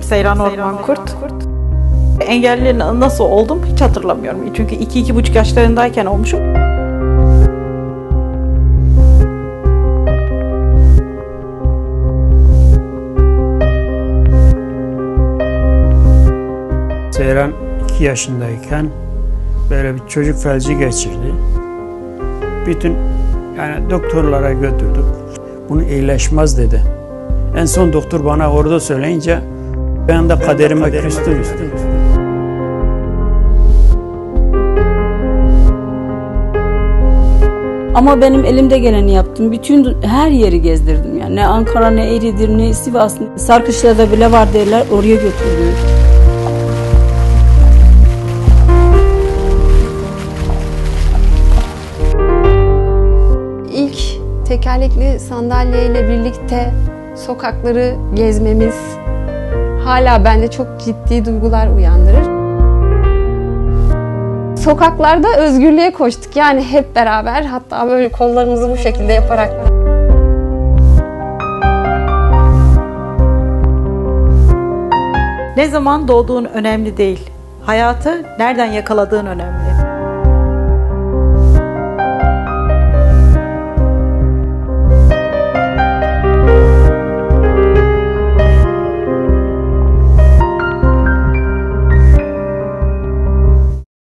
Seyran Orman Kurt. Engelli nasıl oldum hiç hatırlamıyorum. Çünkü 2-2,5 yaşlarındayken olmuşum. Seyran 2 yaşındayken böyle bir çocuk felci geçirdi. Bütün yani doktorlara götürdük. Bunu iyileşmez dedi. En son doktor bana orada söyleyince ben de kaderime küstüm. Ama benim elimde geleni yaptım. Bütün her yeri gezdirdim yani. Ne Ankara, ne Eğridir, ne Sivas. Sarkışla'da bile var derler. Oraya götürdüm. İlk tekerlekli sandalyeyle birlikte sokakları gezmemiz hala bende çok ciddi duygular uyandırır. Sokaklarda özgürlüğe koştuk yani hep beraber hatta böyle kollarımızı bu şekilde yaparak Ne zaman doğduğun önemli değil. Hayatı nereden yakaladığın önemli.